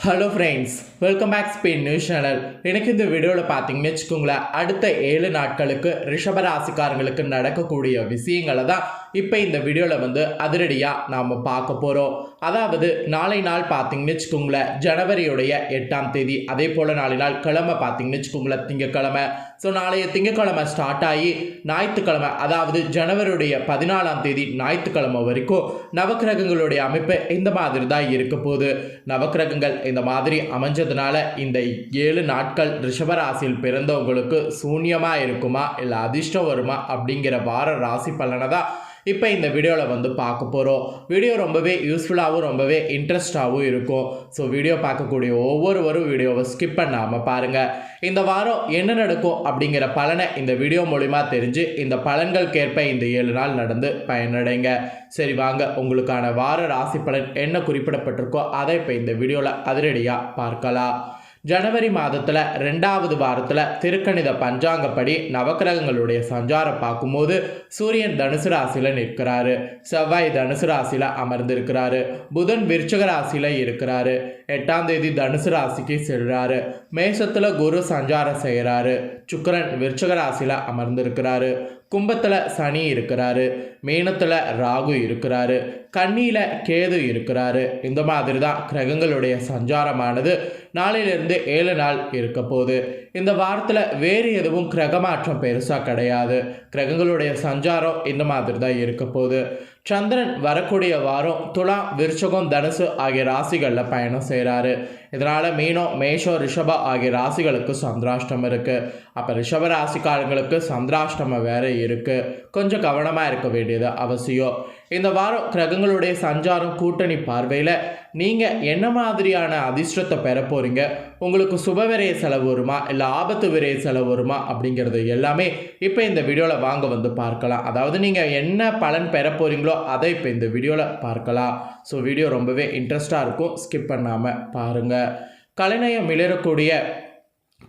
Hello friends welcome back Spain news channel எனக்கு இந்த வீடியோவில் பார்த்தீங்கன்னு வச்சுக்கோங்களேன் அடுத்த ஏழு நாட்களுக்கு ரிஷபராசிக்காரங்களுக்கு நடக்கக்கூடிய விஷயங்களை தான் இப்போ இந்த வீடியோவில் வந்து அதிரடியாக நாம் பார்க்க போகிறோம் அதாவது நாளை நாள் பார்த்தீங்கன்னு வச்சுக்கோங்களேன் ஜனவரியுடைய எட்டாம் தேதி. அதே போல் நாளை நாள் கிழமை பார்த்தீங்கன்னு வச்சுக்கோங்களேன் திங்கக்கிழமை. ஸோ நாளைய திங்கக்கிழமை ஸ்டார்ட் ஆகி ஞாயிற்றுக்கிழமை அதாவது ஜனவரியுடைய பதினாலாம் தேதி ஞாயிற்றுக்கிழமை வரைக்கும் நவக்கிரகங்களுடைய அமைப்பு இந்த மாதிரி தான் இருக்க போது நவக்கிரகங்கள் இந்த மாதிரி அமைஞ்சதுனால இந்த ஏழு நாட்கள் ரிஷபராசியில் பிறந்தவங்களுக்கு சூன்யமாக இருக்குமா இல்லை அதிர்ஷ்டம் வருமா அப்படிங்கிற வார ராசி பலனை தான் இப்போ இந்த வீடியோவில் வந்து பார்க்க போகிறோம் வீடியோ ரொம்பவே யூஸ்ஃபுல்லாகவும் ரொம்பவே இன்ட்ரெஸ்டாகவும் இருக்கும். ஸோ வீடியோ பார்க்கக்கூடிய ஒவ்வொருவரும் வீடியோவை ஸ்கிப் பண்ணாமல் பாருங்கள் இந்த வாரம் என்ன நடக்கும் அப்படிங்கிற பலனை இந்த வீடியோ மூலிமா தெரிஞ்சு இந்த பலன்களுக்கேற்ப இந்த ஏழு நாள் நடந்து பயனடைங்க. சரி வாங்க. உங்களுக்கான வார ராசி பலன் என்ன குறிப்பிடப்பட்டிருக்கோ அதை இப்போ இந்த வீடியோவில் அதிரடியாக பார்க்கலாம். ஜனவரி மாதத்தில் ரெண்டாவது வாரத்தில் திருக்கணித பஞ்சாங்கப்படி நவக்கிரகங்களுடைய சஞ்சாரம் பார்க்கும்போது சூரியன் தனுசு ராசியில் நிற்கிறாரு. செவ்வாய் தனுசு ராசியில் அமர்ந்திருக்கிறாரு. புதன் விருச்சக ராசியில் இருக்கிறாரு. எட்டாம் தேதி தனுசு ராசிக்கு செல்றாரு. மேஷத்தில் குரு சஞ்சாரம் செய்கிறாரு சுக்கரன் விருச்சக ராசியில் அமர்ந்திருக்கிறாரு. கும்பத்தில் சனி இருக்கிறாரு. மீனத்தில் ராகு இருக்கிறாரு கண்ணியில் கேது இருக்கிறாரு. இந்த மாதிரி தான் கிரகங்களுடைய சஞ்சாரமானது. நாளையிலிருந்து ஏழு நாள் இருக்க போகுது. இந்த வாரத்தில் வேறு எதுவும் கிரகமாற்றம் பெருசாக கிடையாது. கிரகங்களுடைய சஞ்சாரம் இந்த மாதிரி தான் இருக்க போகுது. சந்திரன் வரக்கூடிய வாரம் துலா விருச்சகம் தனுசு ஆகிய ராசிகளில் பயணம் செய்கிறாரு இதனால் மீனம் மேஷம் ரிஷபா ஆகிய ராசிகளுக்கு சந்திராஷ்டம் இருக்குது அப்போ ரிஷப ராசிக்காரங்களுக்கு சந்திராஷ்டமம் வேறு இருக்குது கொஞ்சம் கவனமாக இருக்க வேண்டியது அவசியம். இந்த வாரம் கிரகங்களுடைய சஞ்சாரம் கூட்டணி பார்வையில். நீங்கள் என்ன மாதிரியான அதிர்ஷ்டத்தை பெற போகிறீங்க உங்களுக்கு சுப விரைய செலவு வருமா? இல்லை ஆபத்து விரைய செலவு வருமா? அப்படிங்கிறது எல்லாமே இப்போ இந்த வீடியோவில் வாங்க வந்து பார்க்கலாம். அதாவது நீங்கள் என்ன பலன் பெற போகிறீங்களோ அதை இப்போ இந்த வீடியோவில் பார்க்கலாம். ஸோ வீடியோ ரொம்பவே இன்ட்ரெஸ்டாக இருக்கும். ஸ்கிப் பண்ணாமல் பாருங்கள் கலைநயம் மிளரக்கூடிய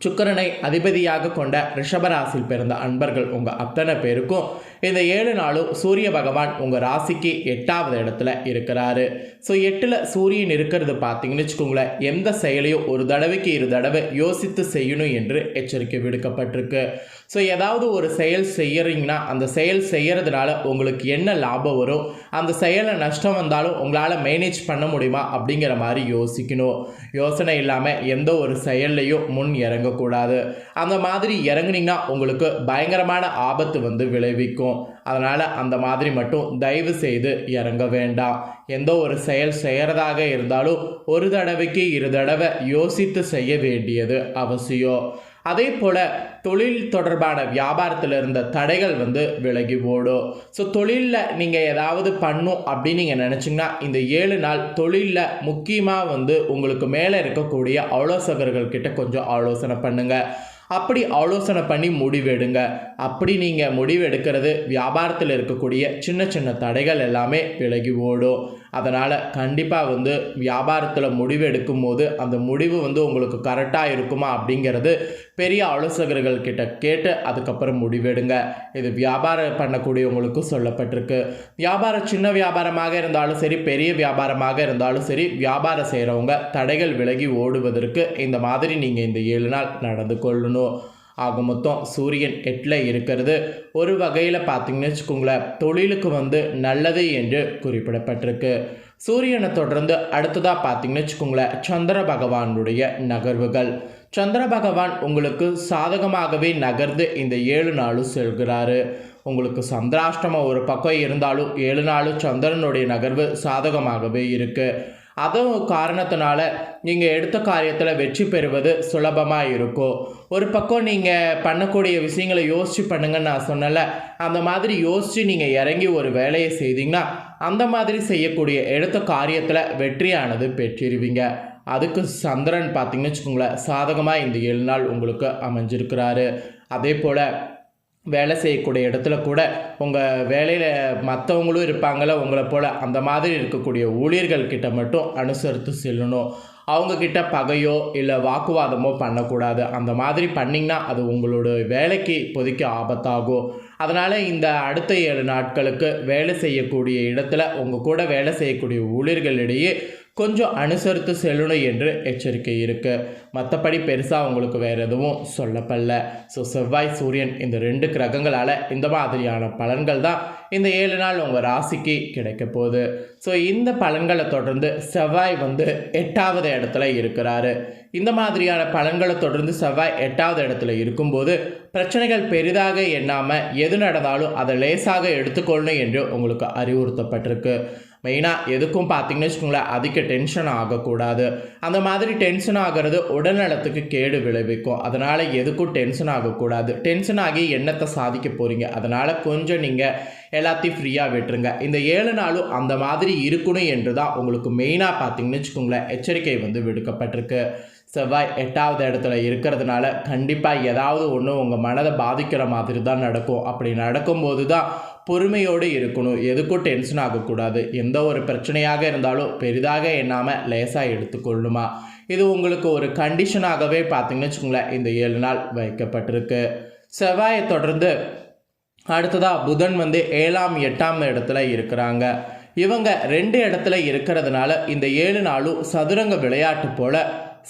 சுக்கரனை அதிபதியாக கொண்ட ரிஷபராசியில் பிறந்த அன்பர்கள் உங்கள் அத்தனை பேருக்கும் இந்த ஏழு நாளும் சூரிய பகவான் உங்கள் ராசிக்கு எட்டாவது இடத்துல இருக்கிறாரு. ஸோ எட்டில் சூரியன் இருக்கிறது பார்த்தீங்கன்னு வச்சுக்கோங்களேன். எந்த செயலையும் ஒரு தடவைக்கு இரு தடவை யோசித்து செய்யணும் என்று எச்சரிக்கை விடுக்கப்பட்டிருக்கு. ஸோ ஏதாவது ஒரு செயல் செய்கிறீங்கன்னா அந்த செயல் செய்கிறதுனால உங்களுக்கு என்ன லாபம் வரும்? அந்த செயலை நஷ்டம் வந்தாலும் உங்களால் மேனேஜ் பண்ண முடியுமா? அப்படிங்கிற மாதிரி யோசிக்கணும். யோசனை இல்லாமல் எந்த ஒரு செயல்லையும் முன் இறங்கக்கூடாது. அந்த மாதிரி இறங்குனீங்கன்னா உங்களுக்கு பயங்கரமான ஆபத்து வந்து விளைவிக்கும். அதனால் அந்த மாதிரி மட்டும் தயவு செய்து இறங்க வேண்டாம். எந்த ஒரு செயல் செய்கிறதாக இருந்தாலும் ஒரு தடவைக்கு இரு தடவை யோசித்து செய்ய வேண்டியது அவசியம். அதே போல் தொழில் தொடர்பான வியாபாரத்தில் இருந்த தடைகள் வந்து விலகி ஓடும். ஸோ தொழிலில் நீங்கள் ஏதாவது பண்ணும் அப்படின்னு நீங்கள் நினச்சிங்கன்னா இந்த ஏழு நாள் தொழிலில் முக்கியமாக வந்து உங்களுக்கு மேலே இருக்கக்கூடிய ஆலோசகர்கள்கிட்ட கொஞ்சம் ஆலோசனை பண்ணுங்கள் அப்படி ஆலோசனை பண்ணி முடிவெடுங்க. அப்படி நீங்கள் முடிவெடுக்கிறது வியாபாரத்தில் இருக்கக்கூடிய சின்ன சின்ன தடைகள் எல்லாமே விலகி ஓடும். அதனால் கண்டிப்பாக வந்து வியாபாரத்தில் முடிவு எடுக்கும் போது அந்த முடிவு வந்து உங்களுக்கு கரெக்டாக இருக்குமா அப்படிங்கிறது பெரிய ஆலோசகர்கள் கிட்ட கேட்டு அதுக்கப்புறம் முடிவெடுங்க. இது வியாபாரம் பண்ணக்கூடியவங்களுக்கும் சொல்லப்பட்டிருக்கு. வியாபாரம் சின்ன வியாபாரமாக இருந்தாலும் சரி பெரிய வியாபாரமாக இருந்தாலும் சரி வியாபாரம் செய்கிறவங்க தடைகள் விலகி ஓடுவதற்கு இந்த மாதிரி நீங்கள் இந்த ஏழு நாள் நடந்து கொள்ளணும். ஆக மொத்தம் சூரியன் எட்டில் இருக்கிறது. ஒரு வகையில் பார்த்தீங்கன்னு வச்சுக்கோங்களேன் தொழிலுக்கு வந்து நல்லது என்று குறிப்பிடப்பட்டிருக்கு. சூரியனை தொடர்ந்து அடுத்ததாக பார்த்தீங்கன்னு வச்சுக்கோங்களேன் சந்திர பகவானுடைய நகர்வுகள். சந்திர பகவான் உங்களுக்கு சாதகமாகவே நகர்ந்து இந்த ஏழு நாளும் செல்கிறாரு. உங்களுக்கு சந்திராஷ்டமம் ஒரு பக்கம் இருந்தாலும் ஏழு நாளும் சந்திரனுடைய நகர்வு சாதகமாகவே இருக்குது அதுவும் காரணத்தினால நீங்கள் எடுத்த காரியத்தில் வெற்றி பெறுவது சுலபமாக இருக்கும். ஒரு பக்கம் நீங்கள் பண்ணக்கூடிய விஷயங்களை யோசித்து பண்ணுங்கன்னு நான் சொன்னல அந்த மாதிரி யோசித்து நீங்கள் இறங்கி ஒரு வேலையை செய்தீங்கன்னா அந்த மாதிரி செய்யக்கூடிய எடுத்த காரியத்தில் வெற்றியானது பெற்றிருவீங்க. அதுக்கு சந்திரன் பார்த்தீங்கன்னு வச்சுக்கோங்களேன் சாதகமாக இந்த ஏழு நாள் உங்களுக்கு அமைஞ்சிருக்கிறாரு. அதே போல் வேலை செய்யக்கூடிய இடத்துல கூட உங்கள் வேலையில் மற்றவங்களும் இருப்பாங்கள உங்களை போல் அந்த மாதிரி இருக்கக்கூடிய ஊழியர்கள் கிட்ட மட்டும் அனுசரித்து செல்லணும். அவங்கக்கிட்ட பகையோ இல்லை வாக்குவாதமோ பண்ணக்கூடாது. அந்த மாதிரி பண்ணிங்கன்னா அது உங்களோட வேலைக்கு இப்போதைக்கு ஆபத்தாகும். அதனால் இந்த அடுத்த ஏழு நாட்களுக்கு வேலை செய்யக்கூடிய இடத்துல உங்கள் கூட வேலை செய்யக்கூடிய ஊழியர்களிடையே கொஞ்சம் அனுசரித்து செல்லணும் என்று எச்சரிக்கை இருக்குது மற்றபடி பெருசாக உங்களுக்கு வேறு எதுவும் சொல்லப்படல. ஸோ செவ்வாய் சூரியன் இந்த ரெண்டு கிரகங்களால் இந்த மாதிரியான பலன்கள் தான் இந்த ஏழு நாள் உங்கள் ராசிக்கு கிடைக்க போகுது. ஸோ இந்த பலன்களை தொடர்ந்து செவ்வாய் வந்து எட்டாவது இடத்துல இருக்கிறாரு. இந்த மாதிரியான பலன்களை தொடர்ந்து செவ்வாய் எட்டாவது இடத்துல இருக்கும்போது பிரச்சனைகள் பெரிதாக எண்ணாமல் எது நடந்தாலும் அதை லேசாக எடுத்துக்கொள்ளணும் என்று உங்களுக்கு அறிவுறுத்தப்பட்டிருக்கு. மெயினாக எதுக்கும் பார்த்தீங்கன்னு வச்சுக்கோங்களேன் அதிக டென்ஷன் ஆகக்கூடாது. அந்த மாதிரி டென்ஷன் ஆகிறது உடல்நலத்துக்கு கேடு விளைவிக்கும். அதனால் எதுக்கும் டென்ஷன் ஆகக்கூடாது. டென்ஷன் ஆகி எண்ணத்தை சாதிக்க போகிறீங்க அதனால் கொஞ்சம் நீங்கள் எல்லாத்தையும் ஃப்ரீயாக விட்டுருங்க. இந்த ஏழு நாளும் அந்த மாதிரி இருக்கணும் என்று தான் உங்களுக்கு மெயினாக பார்த்தீங்கன்னு வச்சுக்கோங்களேன் எச்சரிக்கை வந்து விடுக்கப்பட்டிருக்கு. செவ்வாய் எட்டாவது இடத்துல இருக்கிறதுனால கண்டிப்பாக ஏதாவது ஒன்று உங்கள் மனதை பாதிக்கிற மாதிரி தான் நடக்கும். அப்படி நடக்கும்போது தான் பொறுமையோடு இருக்கணும். எதுக்கும் டென்ஷன் ஆகக்கூடாது. எந்த ஒரு பிரச்சனையாக இருந்தாலும் பெரிதாக எண்ணாமல் லேசாக எடுத்துக்கொள்ளுமா. இது உங்களுக்கு ஒரு கண்டிஷனாகவே பார்த்தீங்கன்னு வச்சுக்கோங்களேன் இந்த ஏழு நாள் வைக்கப்பட்டிருக்கு. செவ்வாயை தொடர்ந்து அடுத்ததாக புதன் வந்து ஏழாம் எட்டாம் இடத்துல இருக்கிறாங்க. இவங்க ரெண்டு இடத்துல இருக்கிறதுனால இந்த ஏழு நாளும் சதுரங்க விளையாட்டு போல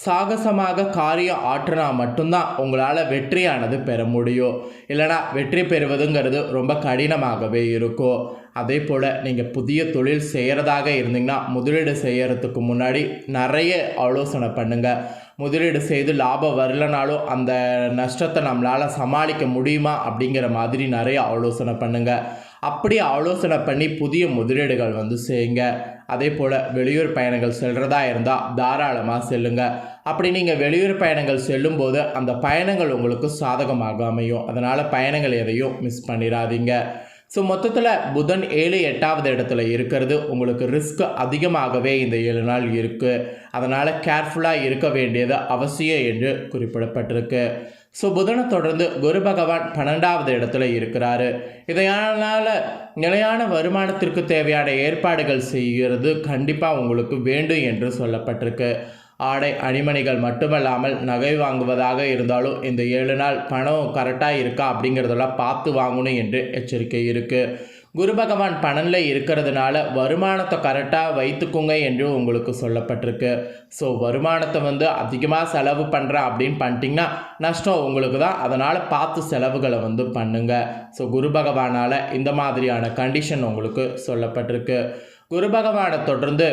சாகசமாக காரியம் ஆற்றினா மட்டும்தான் உங்களால் வெற்றியானது பெற முடியும். இல்லைனா வெற்றி பெறுவதுங்கிறது ரொம்ப கடினமாகவே இருக்கும். அதே போல் நீங்கள் புதிய தொழில் செய்கிறதாக இருந்தீங்கன்னா முதலீடு செய்கிறதுக்கு முன்னாடி நிறைய ஆலோசனை பண்ணுங்கள் முதலீடு செய்து லாபம் வரலனாலும் அந்த நஷ்டத்தை நம்மளால் சமாளிக்க முடியுமா அப்படிங்கிற மாதிரி நிறைய ஆலோசனை பண்ணுங்கள் அப்படி ஆலோசனை பண்ணி புதிய முதலீடுகள் வந்து செய்யுங்க. அதே போல் வெளியூர் பயணங்கள் செல்கிறதா இருந்தால் தாராளமாக செல்லுங்க. அப்படி நீங்கள் வெளியூர் பயணங்கள் செல்லும்போது அந்த பயணங்கள் உங்களுக்கு சாதகமாக அமையும். அதனால் பயணங்கள் எதையும் மிஸ் பண்ணிடாதீங்க ஸோ மொத்தத்தில் புதன் ஏழு எட்டாவது இடத்துல இருக்கிறது. உங்களுக்கு ரிஸ்க் அதிகமாகவே இந்த ஏழு நாள் இருக்குது அதனால் கேர்ஃபுல்லாக இருக்க வேண்டியது அவசியம் என்று குறிப்பிடப்பட்டிருக்கு. ஸோ புதனை தொடர்ந்து குரு பகவான் பன்னெண்டாவது இடத்துல இருக்கிறாரு. இதனால் நிலையான வருமானத்திற்கு தேவையான ஏற்பாடுகள் செய்கிறது கண்டிப்பாக உங்களுக்கு வேண்டும் என்று சொல்லப்பட்டிருக்கு. ஆடை அணிமணிகள் மட்டுமல்லாமல் நகை வாங்குவதாக இருந்தாலும் இந்த ஏழு நாள் பணம் கரெக்டாக இருக்கா அப்படிங்கிறதெல்லாம் பார்த்து வாங்கணும் என்று எச்சரிக்கை இருக்குது குரு பகவான் பணனில் இருக்கிறதுனால வருமானத்தை கரெக்டாக வைத்துக்குங்க என்று உங்களுக்கு சொல்லப்பட்டிருக்கு. ஸோ வருமானத்தை வந்து அதிகமாக செலவு பண்ணுறேன் அப்படின்னு பண்ணிட்டீங்கன்னா நஷ்டம் உங்களுக்கு தான். அதனால் பார்த்து செலவுகளை வந்து பண்ணுங்கள் ஸோ குரு பகவானால் இந்த மாதிரியான கண்டிஷன் உங்களுக்கு சொல்லப்பட்டிருக்கு. குரு பகவானை தொடர்ந்து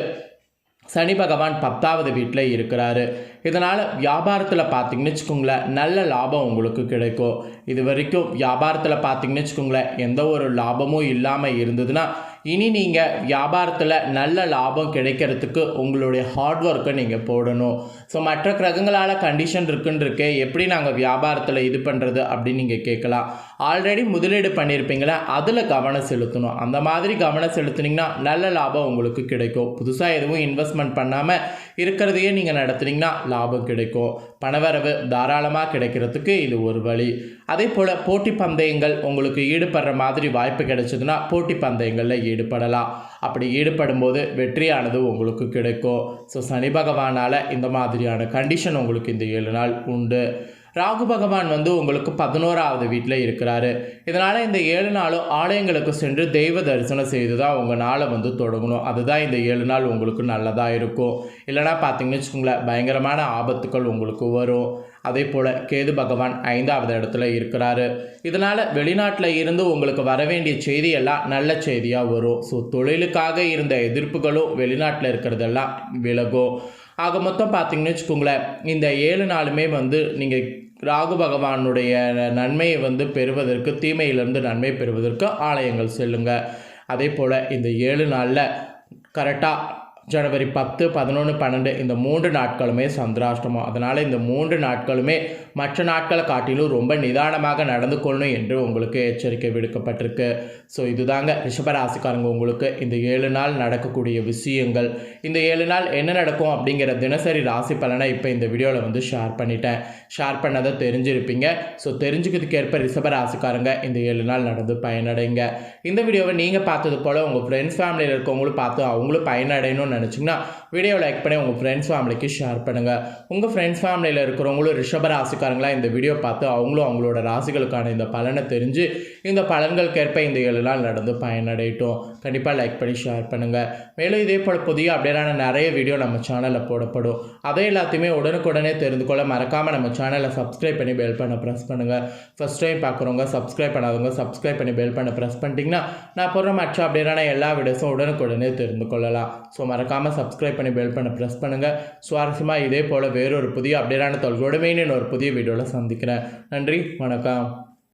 சனி பகவான் பத்தாவது வீட்டில் இருக்கிறாரு. இதனால் வியாபாரத்தில் பார்த்தீங்கன்னு வச்சுக்கோங்களேன் நல்ல லாபம் உங்களுக்கு கிடைக்கும். இது வரைக்கும் வியாபாரத்தில் பார்த்தீங்கன்னு வச்சுக்கோங்களேன் எந்த ஒரு லாபமும் இல்லாமல் இருந்ததுன்னா இனி நீங்கள் வியாபாரத்தில் நல்ல லாபம் கிடைக்கிறதுக்கு உங்களுடைய ஹார்ட் ஒர்க்கை நீங்கள் போடணும். ஸோ மற்ற கிரகங்களால் கண்டிஷன் இருக்குன்னு இருக்கே எப்படி நாங்கள் வியாபாரத்தில் இது பண்ணுறது அப்படின்னு நீங்கள் கேட்கலாம். ஆல்ரெடி முதலீடு பண்ணியிருப்பீங்களா அதில் கவனம் செலுத்தணும். அந்த மாதிரி கவனம் செலுத்துனீங்கன்னா நல்ல லாபம் உங்களுக்கு கிடைக்கும். புதுசாக எதுவும் இன்வெஸ்ட்மெண்ட் பண்ணாமல் இருக்கிறதையே நீங்கள் நடத்துனீங்கன்னா லாபம் கிடைக்கும். பணவரவு தாராளமாக கிடைக்கிறதுக்கு இது ஒரு வழி. அதே போல் போட்டி பந்தயங்கள் உங்களுக்கு ஈடுபடுற மாதிரி வாய்ப்பு கிடைச்சதுன்னா போட்டி பந்தயங்களில் ஈடுபடலாம். அப்படி ஈடுபடும் போது வெற்றியானது உங்களுக்கு கிடைக்கும். ஸோ சனி பகவானால் இந்த மாதிரியான கண்டிஷன் உங்களுக்கு இந்த ஏழு நாள் உண்டு. ராகு பகவான் வந்து உங்களுக்கு பதினோராவது வீட்டில் இருக்கிறாரு. இதனால் இந்த ஏழு நாளும் ஆலயங்களுக்கு சென்று தெய்வ தரிசனம் செய்து தான் உங்கள் நாளை வந்து தொடங்கணும். அதுதான் இந்த ஏழு நாள் உங்களுக்கு நல்லதாக இருக்கும். இல்லைனா பார்த்தீங்கன்னு வச்சுக்கோங்களேன் பயங்கரமான ஆபத்துக்கள் உங்களுக்கு வரும். அதே போல் கேது பகவான் ஐந்தாவது இடத்துல இருக்கிறாரு. இதனால் வெளிநாட்டில் இருந்து உங்களுக்கு வர வேண்டிய செய்தியெல்லாம் நல்ல செய்தியாக வரும். ஸோ தொழிலுக்காக இருந்த எதிர்ப்புகளும் வெளிநாட்டில் இருக்கிறதெல்லாம் விலகும். ஆக மொத்தம் பார்த்தீங்கன்னு வச்சுக்கோங்களேன் இந்த ஏழு நாளுமே வந்து நீங்கள் ராகு பகவானுடைய நன்மையை வந்து பெறுவதற்கு தீமையிலிருந்து நன்மை பெறுவதற்கு ஆலயங்கள் செல்லுங்கள் அதே போல் இந்த ஏழு நாளில் கரெக்டாக ஜனவரி பத்து பதினொன்று பன்னெண்டு இந்த மூன்று நாட்களுமே சந்திராஷ்டமம். அதனால் இந்த மூன்று நாட்களுமே மற்ற நாட்களை காட்டிலும் ரொம்ப நிதானமாக நடந்து கொள்ளணும் என்று உங்களுக்கு எச்சரிக்கை விடுக்கப்பட்டிருக்கு. ஸோ இதுதாங்க ரிஷபராசிக்காரங்க உங்களுக்கு இந்த ஏழு நாள் நடக்கக்கூடிய விஷயங்கள். இந்த ஏழு நாள் என்ன நடக்கும் அப்படிங்கிற தினசரி ராசி பலனை இப்போ இந்த வீடியோவில் வந்து ஷேர் பண்ணிட்டேன். ஷேர் பண்ணதை தெரிஞ்சிருப்பீங்க. ஸோ தெரிஞ்சுக்கிறதுக்கேற்ப ரிஷபராசிக்காரங்க இந்த ஏழு நாள் நடந்து பயனடைங்க. இந்த வீடியோவை நீங்கள் பார்த்தது போல் உங்கள் ஃப்ரெண்ட்ஸ் ஃபேமிலியில் இருக்கவங்களும் பார்த்து அவங்களும் பயனடையணும்னு நினச்சிங்கன்னா வீடியோ லைக் பண்ணி உங்கள் ஃப்ரெண்ட்ஸ் ஃபேமிலிக்கு ஷேர் பண்ணுங்கள் உங்கள் ஃப்ரெண்ட்ஸ் ஃபேமிலியில் இருக்கிறவங்களும் ரிஷப ராசிக்காரங்களா இந்த வீடியோ பார்த்து அவங்களும் அவங்களோட ராசிகளுக்கான இந்த பலனை தெரிஞ்சு இந்த பலன்களுக்கேற்ப இந்த ஏழு நடந்து பயனடையட்டும். கண்டிப்பாக லைக் பண்ணி ஷேர் பண்ணுங்கள் மேலும் இதே போல் புதிய அப்டேட்டான நிறைய வீடியோ நம்ம சேனலில் போடப்படும். அதை எல்லாத்தையுமே உடனுக்குடனே தெரிந்து கொள்ள மறக்காமல் நம்ம சேனலை சப்ஸ்கிரைப் பண்ணி பெல் பண்ண ப்ரெஸ் பண்ணுங்கள் ஃபஸ்ட் டைம் பார்க்குறவங்க சப்ஸ்கிரைப் பண்ணாதவங்க சப்ஸ்கிரைப் பண்ணி பெல் பண்ண ப்ரெஸ் பண்ணிட்டீங்கன்னா நான் போடுற மற்ற அப்டேட்டான எல்லா வீடியோஸும் உடனுக்குடனே தெரிந்து கொள்ளலாம். ஸோ மறக்காமல் சப்ஸ்கிரைப் பண்ணி பெல் பண்ண ப்ரெஸ் பண்ணுங்கள் சுவாரஸ்யமாக இதே போல் வேறொரு புதிய அப்டேட்டான தொல்கோடு மெயின் ஒரு புதிய வீடியோவில் சந்திக்கிறேன். நன்றி வணக்கம்.